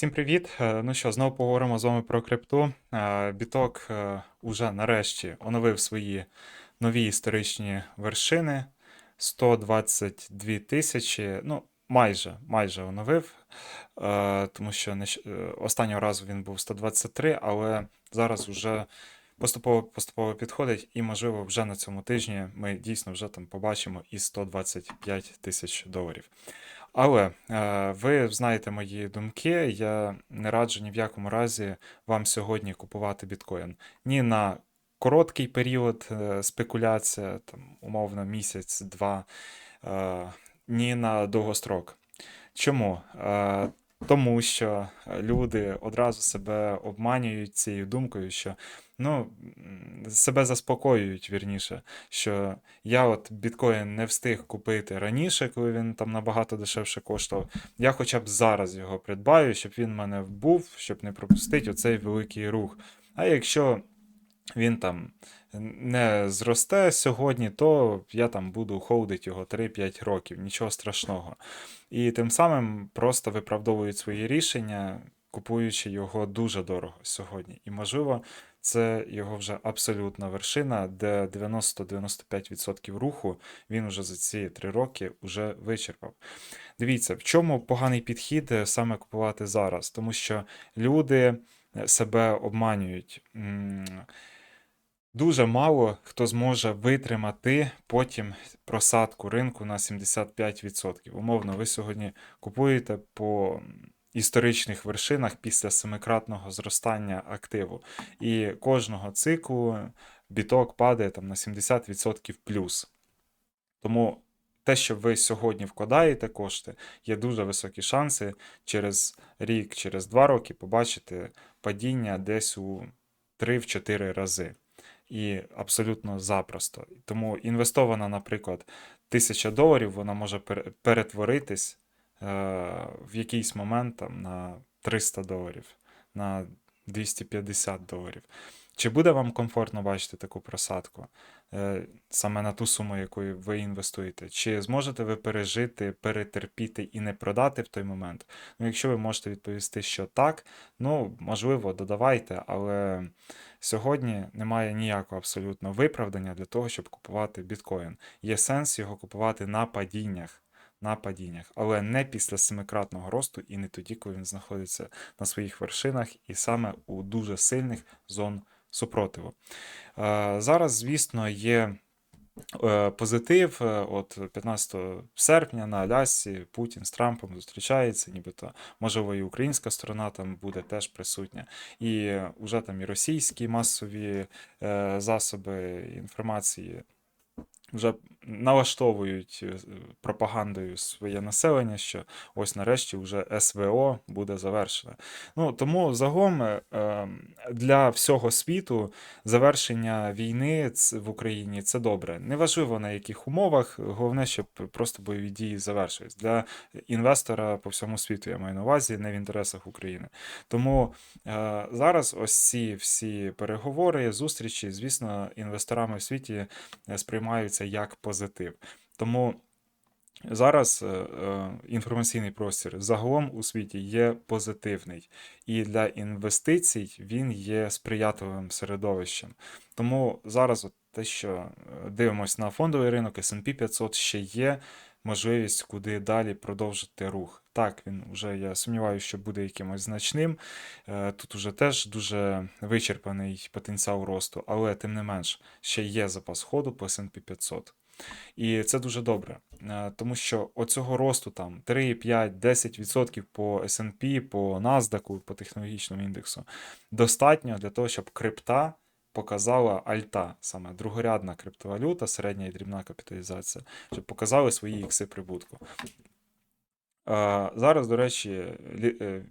Всім привіт! Е, Ну що, знову поговоримо з вами про крипту. Е, Біток е, уже нарешті оновив свої нові історичні вершини. 122 тисячі, ну, майже, майже оновив, тому що останнього разу він був 123, але зараз вже поступово поступово підходить, і, можливо, вже на цьому тижні ми дійсно вже там побачимо і 125 тисяч доларів. Але е, ви знаєте мої думки. Я не раджу ні в якому разі вам сьогодні купувати біткоін. Ні на короткий період е, спекуляція, там, умовно, місяць-два, е, ні на довгострок. Чому? Е, тому що люди одразу себе обманюють цією думкою, що ну, себе заспокоюють вірніше, що я от біткоін не встиг купити раніше, коли він там набагато дешевше коштував. Я хоча б зараз його придбаю, щоб він в мене був, щоб не пропустити оцей великий рух. А якщо він там не зросте сьогодні, то я там буду холдити його 3-5 років, нічого страшного. І тим самим просто виправдовують свої рішення, купуючи його дуже дорого сьогодні. І можливо, це його вже абсолютна вершина, де 90-95% руху він уже за ці 3 роки вже вичерпав. Дивіться, в чому поганий підхід е, саме купувати зараз, тому що люди е, себе обманюють. Дуже мало хто зможе витримати потім просадку ринку на 75%. Умовно, ви сьогодні купуєте по історичних вершинах після семикратного зростання активу. І кожного циклу біток падає там на 70% плюс. Тому те, що ви сьогодні вкладаєте кошти, є дуже високі шанси через рік, через два роки побачити падіння десь у 3-4 рази. І абсолютно запросто. Тому інвестована, наприклад, 1000 доларів, вона може перетворитись е, в якийсь момент там, на 300 доларів, на 250 доларів. Чи буде вам комфортно бачити таку просадку е, саме на ту суму, яку ви інвестуєте? Чи зможете ви пережити, перетерпіти і не продати в той момент? Ну, якщо ви можете відповісти, що так, ну можливо, додавайте, але сьогодні немає ніякого абсолютно виправдання для того, щоб купувати біткоін. Є сенс його купувати на падіннях. На падіннях, але не після семикратного росту і не тоді, коли він знаходиться на своїх вершинах, і саме у дуже сильних зон супротиву. Е, Зараз, звісно, є е, позитив. Е, От 15 серпня на Алясці Путін з Трампом зустрічається, нібито можливо і українська сторона там буде теж присутня. І вже там і російські масові засоби інформації вже налаштовують е, пропагандою своє населення, що ось нарешті вже СВО буде завершено. Ну тому загалом е, ем, для всього світу завершення війни в Україні це добре. Неважливо на яких умовах, головне, щоб просто бойові дії завершились. Для інвестора по всьому світу я маю на увазі, не в інтересах України. Тому е, зараз ось ці всі переговори, зустрічі, звісно, інвесторами в світі е, сприймаються як позитив. Тому зараз е, е, інформаційний простір загалом у світі є позитивний, і для інвестицій він є сприятливим середовищем. Тому зараз, от те, що е, дивимося на фондовий ринок, S&P 500 ще є можливість куди далі продовжити рух. Так, він вже я сумніваюся, що буде якимось значним. Е, Тут уже теж дуже вичерпаний потенціал росту, але тим не менш ще є запас ходу по S&P 500. І це дуже добре, е, тому що оцього росту там 3, 5, 10% по S&P, по NASDAQ, по технологічному індексу достатньо для того, щоб крипта показала альта, саме другорядна криптовалюта, середня і дрібна капіталізація, щоб показали свої ікси прибутку. Зараз, до речі, е,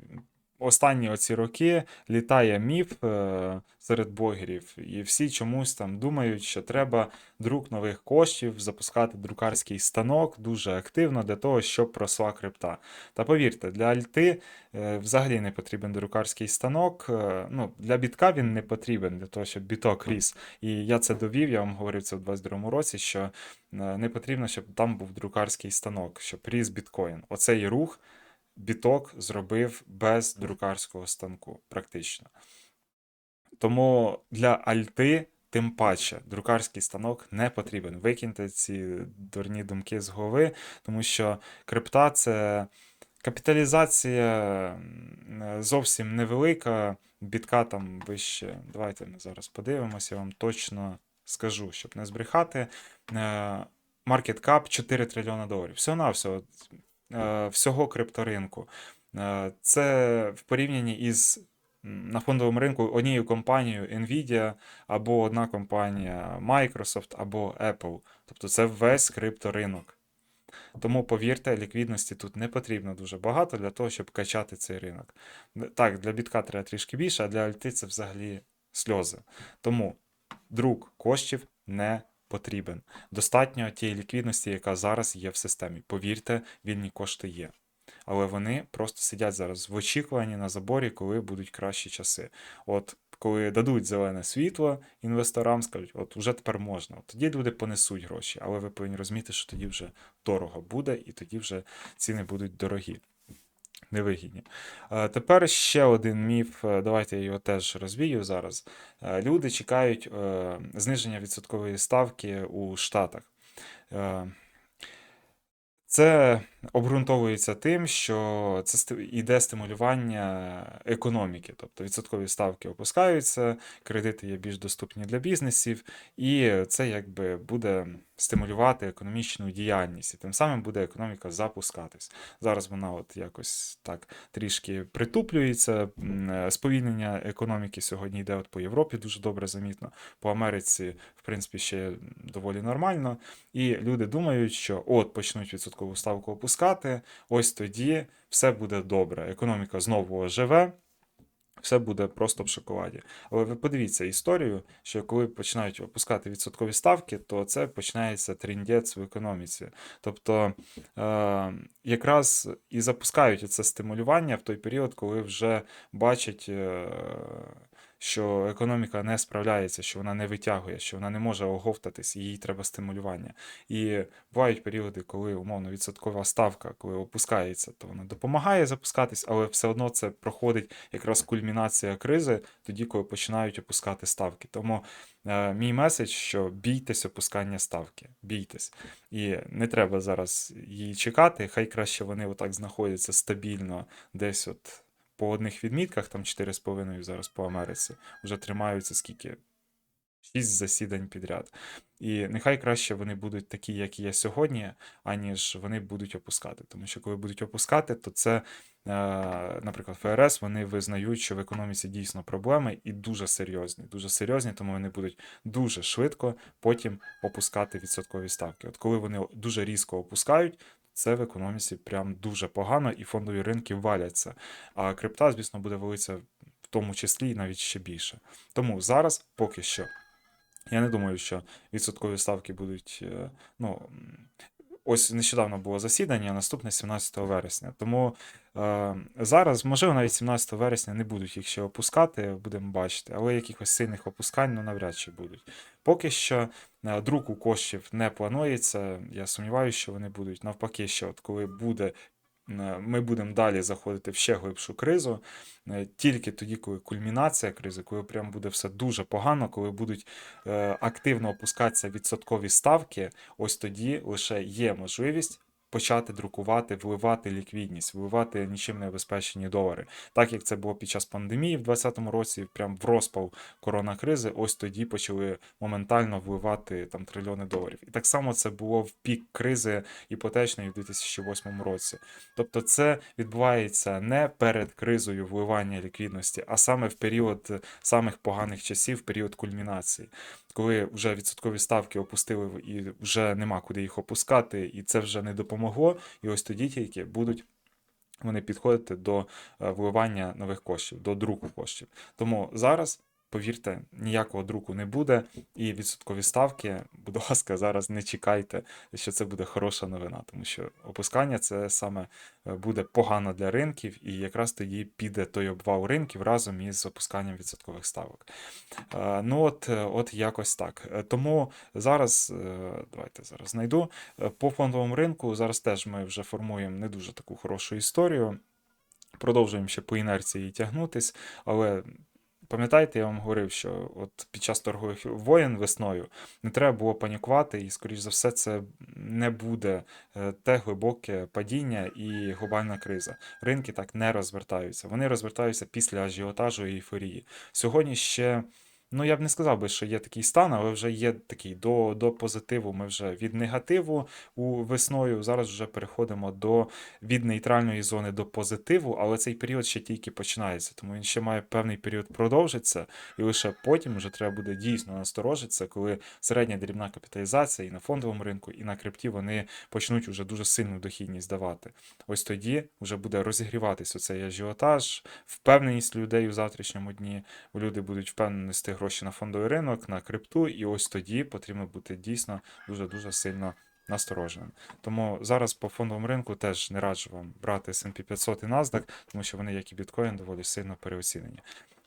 останні оці роки літає міф е, серед блогерів, і всі чомусь там думають, що треба друк нових коштів, запускати друкарський станок дуже активно для того, щоб росла крипта. Та повірте, для альти е, взагалі не потрібен друкарський станок. е, Ну, для бітка він не потрібен для того, щоб біток ріс. І я це довів, я вам говорив це в 22-му році, що не потрібно, щоб там був друкарський станок, щоб ріс біткоін. Оцей рух біток зробив без друкарського станку, практично. Тому для альти, тим паче, друкарський станок не потрібен. Викиньте ці дурні думки з голови, тому що крипта це капіталізація зовсім невелика. Бітка там вище. Давайте ми зараз подивимося, я вам точно скажу, щоб не збрехати. Маркет кап 4 трильйона доларів. Всього-навсього е, всього крипторинку. Е, Це в порівнянні із на фондовому ринку однією компанією Nvidia, або одна компанія Microsoft, або Apple. Тобто це весь крипторинок. Тому повірте, ліквідності тут не потрібно дуже багато для того, щоб качати цей ринок. Так, для бітка треба трішки більше, а для альти це взагалі сльози. Тому друк коштів не потрібен. Достатньо тієї ліквідності, яка зараз є в системі. Повірте, вільні кошти є. Але вони просто сидять зараз в очікуванні на заборі, коли будуть кращі часи. От коли дадуть зелене світло інвесторам, скажуть, от уже тепер можна. От тоді люди понесуть гроші, але ви повинні розуміти, що тоді вже дорого буде, і тоді вже ціни будуть дорогі. Невигідні. Е, Тепер ще один міф. е, Давайте я його теж розвію зараз. Е, Люди чекають зниження відсоткової ставки у Штатах. Це обґрунтовується тим, що це йде стимулювання економіки, тобто відсоткові ставки опускаються, кредити є більш доступні для бізнесів, і це якби буде стимулювати економічну діяльність, і тим самим буде економіка запускатись. Зараз вона от якось так трішки притуплюється. е, Сповільнення економіки сьогодні йде от по Європі дуже добре замітно, по Америці, в принципі, ще доволі нормально. І люди думають, що от почнуть відсоткову ставку опускати, ось тоді все буде добре. Економіка знову оживе, все буде просто в шоколаді. Але ви подивіться історію, що коли починають опускати відсоткові ставки, то це починається тріндець в економіці. Тобто е, якраз і запускають це стимулювання в той період, коли вже бачать. Е, що економіка не справляється, що вона не витягує, що вона не може оговтатись, їй треба стимулювання. І бувають періоди, коли умовно відсоткова ставка, коли опускається, то вона допомагає запускатись, але все одно це проходить якраз кульмінація кризи, тоді, коли починають опускати ставки. Тому е, мій меседж, що бійтесь опускання ставки, бійтесь. І не треба зараз її чекати. Хай краще вони отак знаходяться стабільно десь от по одних відмітках, там 4,5 зараз по Америці, вже тримаються скільки? 6 засідань підряд. І нехай краще вони будуть такі, як є сьогодні, аніж вони будуть опускати. Тому що коли будуть опускати, то це, е, наприклад, ФРС, вони визнають, що в економіці дійсно проблеми і дуже серйозні. Дуже серйозні, тому вони будуть дуже швидко потім опускати відсоткові ставки. От коли вони дуже різко опускають, це в економіці прям дуже погано, і фондові ринки валяться. А крипта, звісно, буде валитися в тому числі і навіть ще більше. Тому зараз поки що. Я не думаю, що відсоткові ставки будуть. е, Ну, ось нещодавно було засідання, наступне 17 вересня. Тому е, зараз, можливо, навіть 17 вересня не будуть їх ще опускати, будемо бачити, але якихось сильних опускань ну, навряд чи будуть. Поки що е, друку коштів не планується. Я сумніваюся, що вони будуть. Навпаки, що от коли буде. Е, Ми будемо далі заходити в ще глибшу кризу, е, тільки тоді, коли кульмінація кризи, коли прям буде все дуже погано, коли будуть е, активно опускатися відсоткові ставки, ось тоді лише є можливість почати друкувати, вливати ліквідність, вливати нічим не обезпечені долари. Так як це було під час пандемії в 2020 році, прям в розпал коронакризи, ось тоді почали моментально вливати там трильйони доларів. І так само це було в пік кризи іпотечної в 2008 році. Тобто, це відбувається не перед кризою вливання ліквідності, а саме в період самих поганих часів, в період кульмінації, коли вже відсоткові ставки опустили і вже нема куди їх опускати, і це вже не допомогло. І ось тоді тільки будуть. Вони підходити до е, вливання нових коштів, до друку коштів. Тому зараз, повірте, ніякого друку не буде, і відсоткові ставки, будь ласка, зараз не чекайте, що це буде хороша новина, тому що опускання це саме е, буде погано для ринків, і якраз тоді піде той обвал ринків разом із опусканням відсоткових ставок. Е, Ну от, е, от якось так. Тому зараз, давайте зараз знайду. По фондовому ринку зараз теж ми вже формуємо не дуже таку хорошу історію. продовжуємо ще по інерції тягнутись, але пам'ятаєте, я вам говорив, що от під час торгових воєн весною не треба було панікувати, і, скоріш за все, це не буде е, те глибоке падіння і глобальна криза. Ринки так не розвертаються. Вони розвертаються після ажіотажу і ейфорії. Сьогодні ще. Ну, я б не сказав би, що є такий стан, але вже є такий до, до позитиву. Ми вже від негативу у весною. Зараз вже переходимо до від нейтральної зони до позитиву, але цей період ще тільки починається, тому він ще має певний період продовжитися, і лише потім вже треба буде дійсно насторожитися, коли середня дрібна капіталізація і на фондовому ринку, і на крипті вони почнуть уже дуже сильну дохідність давати. Ось тоді вже буде розігріватися оцей ажіотаж, впевненість людей у завтрашньому дні. Люди будуть впевнені гроші на фондовий ринок, на крипту, і ось тоді потрібно бути дійсно дуже дуже сильно настороженим. Тому зараз по фондовому ринку теж не раджу вам брати S&P 500 і NASDAQ, тому що вони, як і біткоін, доволі сильно переоцінені.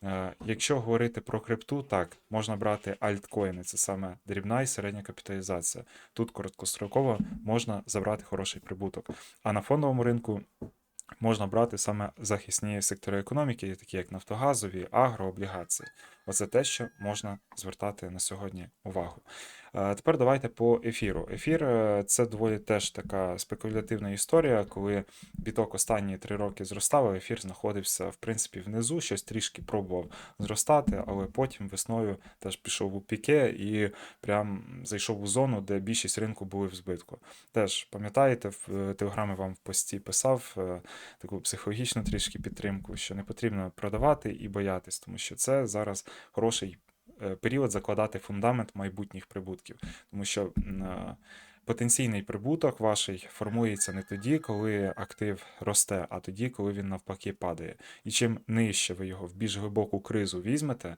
Е, Якщо говорити про крипту, так, можна брати альткоїни, це саме дрібна і середня капіталізація. Тут короткостроково можна забрати хороший прибуток. А на фондовому ринку можна брати саме захисні сектори економіки, такі як нафтогазові, агрооблігації. Оце те, що можна звертати на сьогодні увагу. Е, Тепер давайте по ефіру. Ефір е, це доволі теж така спекулятивна історія, коли біток останні три роки зростав, а ефір знаходився в принципі внизу, щось трішки пробував зростати, але потім весною теж пішов у піке і прям зайшов у зону, де більшість ринку були в збитку. Теж пам'ятаєте, в е, телеграмі вам в пості писав таку психологічну трішки підтримку, що не потрібно продавати і боятись, тому що це зараз хороший період закладати фундамент майбутніх прибутків, тому що. е, Потенційний прибуток ваш формується не тоді, коли актив росте, а тоді, коли він навпаки падає. І чим нижче ви його в більш глибоку кризу візьмете,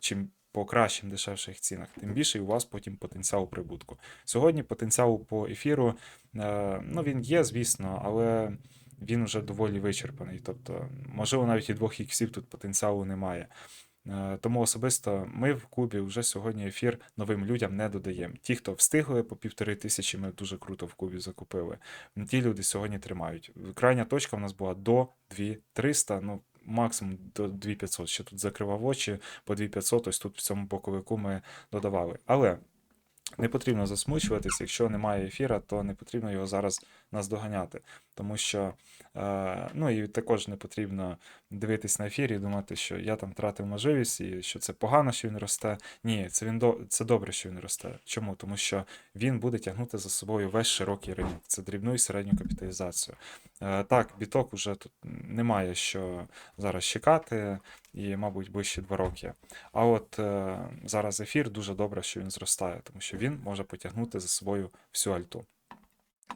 чим по кращим дешевших цінах, тим більший у вас потім потенціал прибутку. Сьогодні потенціал по ефіру, е, ну він є, звісно, але він вже доволі вичерпаний. Тобто, можливо, навіть і двох іксів тут потенціалу немає. Е, Тому особисто ми в клубі вже сьогодні ефір новим людям не додаємо. Ті, хто встигли по півтори тисячі, ми дуже круто в клубі закупили. Ті люди сьогодні тримають. Крайня точка в нас була до 2300, ну максимум до 2500. Ще тут закривав очі по 2500, ось тут в цьому боковику ми додавали. Але не потрібно засмучуватись, якщо немає ефіра, то не потрібно його зараз наздоганяти. Тому що, е, ну і також не потрібно дивитись на ефір і думати, що я там втратив можливість і що це погано, що він росте. Ні, це він це добре, що він росте. Чому? Тому що він буде тягнути за собою весь широкий ринок. Це дрібну і середню капіталізацію. Е, так, біток уже тут немає що зараз чекати, і, мабуть, ближче два роки. А от е, зараз ефір дуже добре, що він зростає, тому що він може потягнути за собою всю альту.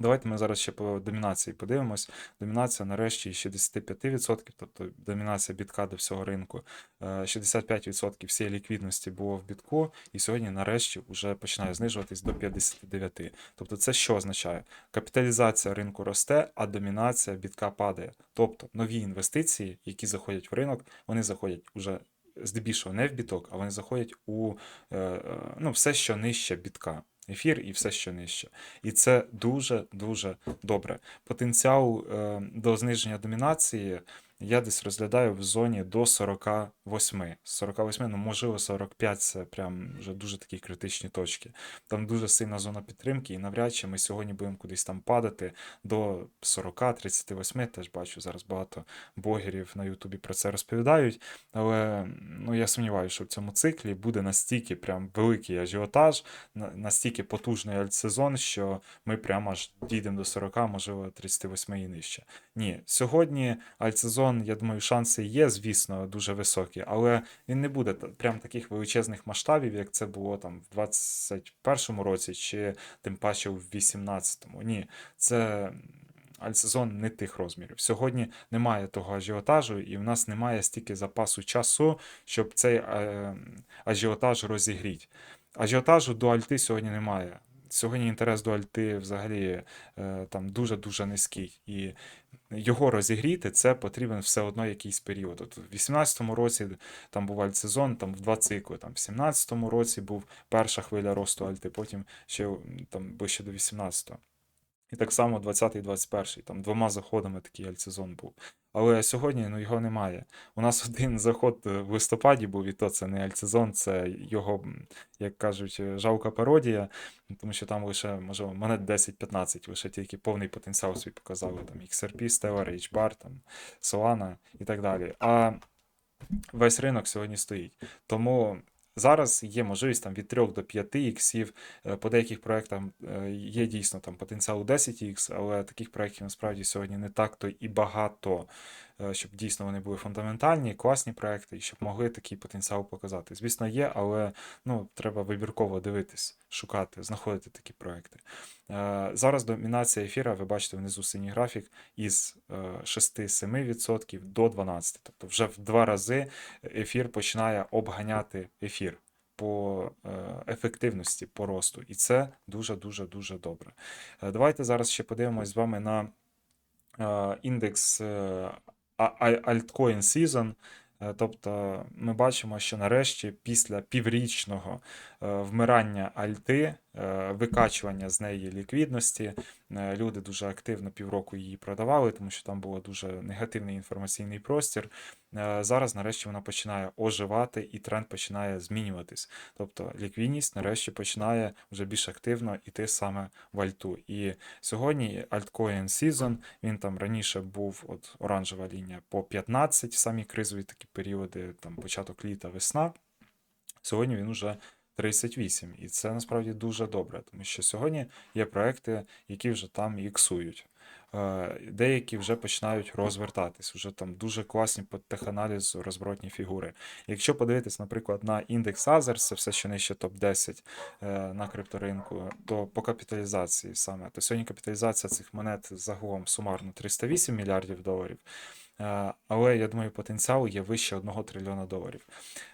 Давайте ми зараз ще по домінації подивимось. Домінація нарешті 65%, тобто домінація бітка до всього ринку. Е, 65% всієї ліквідності було в бітку, і сьогодні нарешті вже починає знижуватись до 59%. Тобто це що означає? Капіталізація ринку росте, а домінація бітка падає. Тобто нові інвестиції, які заходять в ринок, вони заходять уже здебільшого не в біток, а вони заходять у е, е, ну, все, що нижче бітка. Ефір і все, що нижче. І це дуже-дуже добре. Потенціал е, до зниження домінації я десь розглядаю в зоні до 48. З 48, ну можливо, 45 це прям вже дуже такі критичні точки. Там дуже сильна зона підтримки, і навряд чи ми сьогодні будемо кудись там падати до 40-38. Теж бачу зараз багато блогерів на Ютубі про це розповідають. Але ну, я сумніваюся, що в цьому циклі буде настільки прям великий ажіотаж, настільки потужний альтсезон, що ми прямо аж дійдемо до 40, можливо, 38 і нижче. Ні, сьогодні альтсезон, я думаю, шанси є, звісно, дуже високі, але він не буде прям таких величезних масштабів, як це було там в 21-му році, чи тим паче в 18-му. Ні, це. Альтсезон не тих розмірів. Сьогодні немає того ажіотажу, і в нас немає стільки запасу часу, щоб цей е, ажіотаж розігріти. Ажіотажу до альти сьогодні немає. Сьогодні інтерес до альти взагалі е, там дуже-дуже низький. І його розігріти це потрібен все одно якийсь період. От в 18-му році там був альтсезон, там в два цикли. Там в 17-му році був перша хвиля росту альти, потім ще там ближче до 18-го. І так само 20-21, там двома заходами такий альтсезон був. Але сьогодні ну, його немає. У нас один заход е, в листопаді був, і то це не альтсезон, це його, як кажуть, е, жалка пародія, тому що там лише, можливо, монет 10-15, лише тільки повний потенціал свій показали. Там XRP, Stellar, HBAR, там, Solana і так далі. А весь ринок сьогодні стоїть. Тому зараз є можливість там від 3 до 5 іксів. Е, По деяких проєктах е, є дійсно там потенціал у 10 ікс, але таких проєктів насправді сьогодні не так то і багато, щоб дійсно вони були фундаментальні, класні проекти, і щоб могли такий потенціал показати. Звісно, є, але ну, треба вибірково дивитись, шукати, знаходити такі проекти. Е, Зараз домінація ефіра, ви бачите внизу синій графік, із е, 6-7% до 12%. Тобто вже в два рази ефір починає обганяти ефір по е, ефективності, по росту. І це дуже-дуже дуже добре. Е, Давайте зараз ще подивимось з вами на е, індекс е, Altcoin Season. Е, Тобто ми бачимо, що нарешті після піврічного е, вмирання альти, викачування з неї ліквідності, е, люди дуже активно півроку її продавали, тому що там був дуже негативний інформаційний простір. Е, Зараз нарешті вона починає оживати і тренд починає змінюватись. Тобто ліквідність нарешті починає вже більш активно йти саме в альту. І сьогодні Altcoin Season, він там раніше був от оранжева лінія по 15, самі кризові такі періоди, там початок літа, весна. Сьогодні він уже 38. І це насправді дуже добре, тому що сьогодні є проекти, які вже там іксують. Е, Деякі вже починають розвертатись, вже там дуже класні по теханалізу розворотні фігури. Якщо подивитись, наприклад, на індекс Азерс, це все, що нижче топ-10 е, на крипторинку, то по капіталізації саме, то сьогодні капіталізація цих монет загалом сумарно 308 мільярдів доларів. Е, Але я думаю, потенціал є вище 1 трильйона доларів.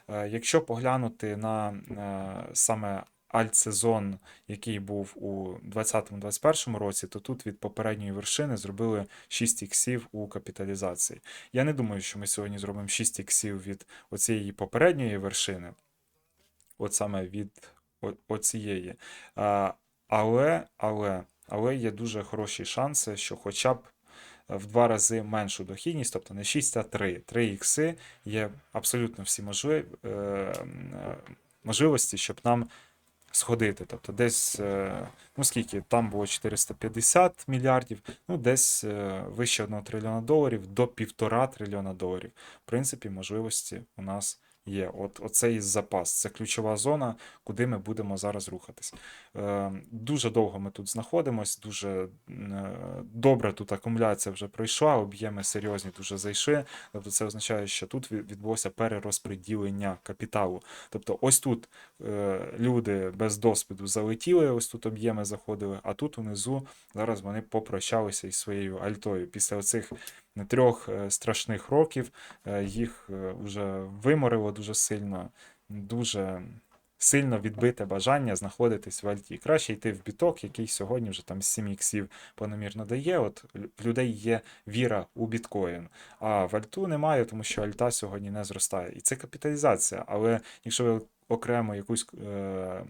Е, Якщо поглянути на е, саме альтсезон, який був у 2020-2021 році, то тут від попередньої вершини зробили 6 іксів у капіталізації. Я не думаю, що ми сьогодні зробимо 6 іксів від оцієї попередньої вершини, от саме від оцієї. Але, але, але є дуже хороші шанси, що хоча б в два рази меншу дохідність, тобто не 6, а 3. 3 ікси є абсолютно всі можливі, е, е, можливості, щоб нам сходити. Тобто десь, е, ну скільки, там було 450 мільярдів, ну десь вище 1 трильйона доларів до 1,5 трильйона доларів. В принципі, можливості у нас є. От, оцей запас, це ключова зона, куди ми будемо зараз рухатись. Е, Дуже довго ми тут знаходимось, дуже е, добре тут акумуляція вже пройшла, об'єми серйозні дуже зайшли. Тобто це означає, що тут відбулося перерозподілення капіталу. Тобто, ось тут е, люди без досвіду залетіли, ось тут об'єми заходили, а тут унизу зараз вони попрощалися із своєю альтою. Після оцих трьох е, страшних років е, їх е, вже виморило дуже сильно, дуже сильно відбите бажання знаходитись в альті. Краще йти в біток, який сьогодні вже там 7 іксів планомірно дає. От в людей є віра у біткоін. А в альту немає, тому що альта сьогодні не зростає. І це капіталізація. Але якщо ви окремо якусь е,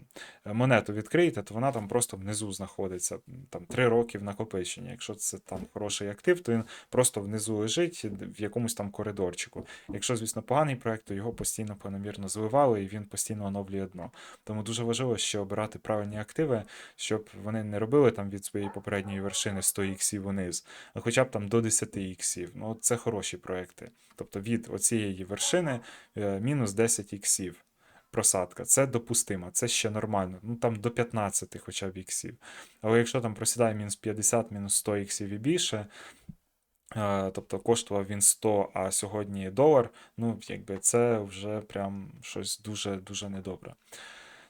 монету відкриєте, то вона там просто внизу знаходиться. Там 3 роки в накопиченні. Якщо це там хороший актив, то він просто внизу лежить в якомусь там коридорчику. Якщо, звісно, поганий проект, то його постійно планомірно зливали і він постійно оновлює дно. Тому дуже важливо ще обирати правильні активи, щоб вони не робили там від своєї попередньої вершини 100 іксів униз, а хоча б там до 10 іксів. Ну, це хороші проекти. Тобто від оцієї вершини е, мінус 10 іксів. Просадка, це допустимо, це ще нормально. Ну там до 15 хоча б іксів. Але якщо там просідає мінус 50, мінус 100 іксів і більше, е, тобто коштував він 100, а сьогодні долар, ну якби це вже прям щось дуже-дуже недобре.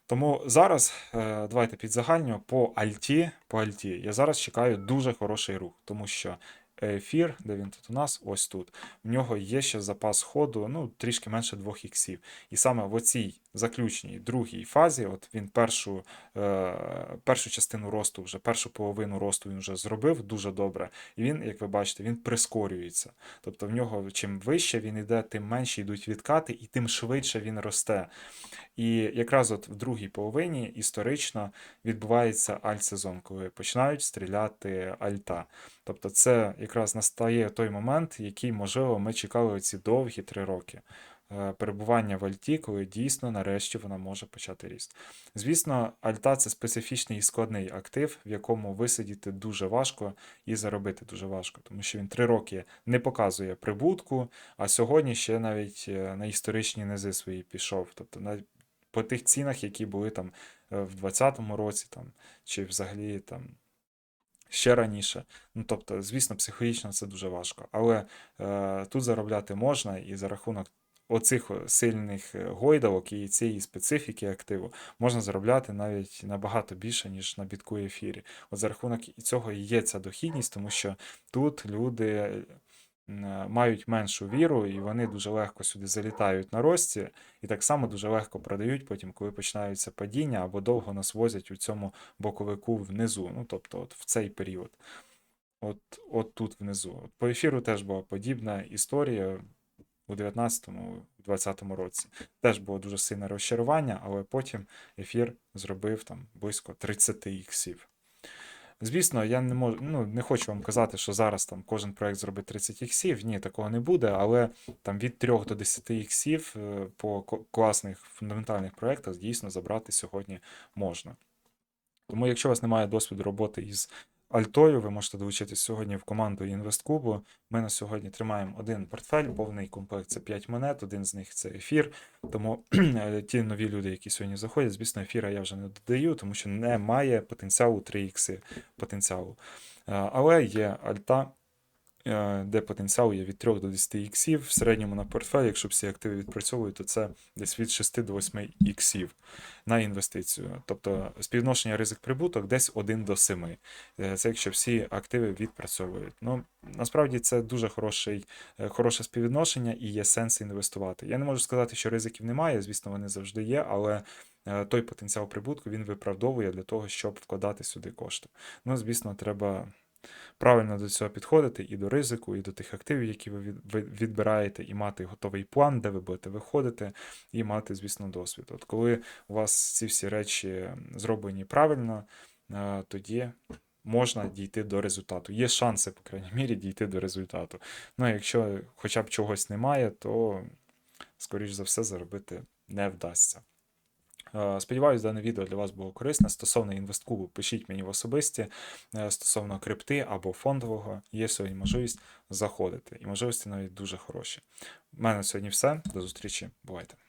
Тому зараз е, давайте підзагальню по альті. По альті. Я зараз чекаю дуже хороший рух, тому що ефір, де він тут у нас, ось тут. В нього є ще запас ходу, ну, трішки менше 2 іксів. І саме в оцій заключній другій фазі, от він першу, е, першу частину росту, вже першу половину росту він вже зробив дуже добре. І він, як ви бачите, він прискорюється. Тобто в нього чим вище він йде, тим менше йдуть відкати, і тим швидше він росте. І якраз от в другій половині історично відбувається альт-сезон, коли починають стріляти альта. Тобто це якраз настає той момент, який, можливо, ми чекали оці довгі три роки. Е, Перебування в Альті, коли дійсно нарешті вона може почати ріст. Звісно, Альта це специфічний і складний актив, в якому висидіти дуже важко і заробити дуже важко, тому що він три роки не показує прибутку, а сьогодні ще навіть е, на історичні низи свої пішов. Тобто по тих цінах, які були там е, в 2020 році, там, чи взагалі там ще раніше. Ну, тобто, звісно, психологічно це дуже важко. Але е, тут заробляти можна, і за рахунок оцих сильних е, гойдалок і цієї специфіки активу можна заробляти навіть набагато більше, ніж на бітку ефірі. От за рахунок цього і є ця дохідність, тому що тут люди е, мають меншу віру, і вони дуже легко сюди залітають на рості, і так само дуже легко продають потім, коли починаються падіння або довго нас возять у цьому боковику внизу. Ну, тобто, от в цей період. От, от тут внизу. По ефіру теж була подібна історія у 19-20 році. Теж було дуже сильне розчарування, але потім ефір зробив там близько 30 іксів. Звісно, я не можу, ну, не хочу вам казати, що зараз там кожен проект зробить 30 іксів. Ні, такого не буде, але там від 3 до 10 іксів е, по класних фундаментальних проектах дійсно забрати сьогодні можна. Тому, якщо у вас немає досвіду роботи із Альтою, ви можете долучитись сьогодні в команду Інвесткубу. Ми на сьогодні тримаємо один портфель, повний комплект це 5 монет, один з них це ефір. Тому е, ті нові люди, які сьогодні заходять, звісно, ефіра я вже не додаю, тому що немає потенціалу 3 х потенціалу. Е, Але є альта, де потенціал є від 3 до 10 іксів. В середньому на портфель, якщо всі активи відпрацьовують, то це десь від 6 до 8 іксів на інвестицію. Тобто співвідношення ризик-прибуток десь 1 до 7. Е, Це якщо всі активи відпрацьовують. Ну, насправді це дуже хороший, е, хороше співвідношення і є сенс інвестувати. Я не можу сказати, що ризиків немає, звісно, вони завжди є, але е, той потенціал прибутку він виправдовує для того, щоб вкладати сюди кошти. Ну, звісно, треба правильно до цього підходити і до ризику, і до тих активів, які ви відбираєте, і мати готовий план, де ви будете виходити, і мати, звісно, досвід. От коли у вас ці всі речі зроблені правильно, е, тоді можна дійти до результату. Є шанси, по крайній мірі, дійти до результату. Ну, а якщо хоча б чогось немає, то, скоріш за все, заробити не вдасться. Е, Сподіваюсь, дане відео для вас було корисне. Стосовно інвесткубу, пишіть мені в особисті. Е, Стосовно крипти або фондового, є сьогодні можливість заходити. І можливості навіть дуже хороші. У мене сьогодні все. До зустрічі. Бувайте.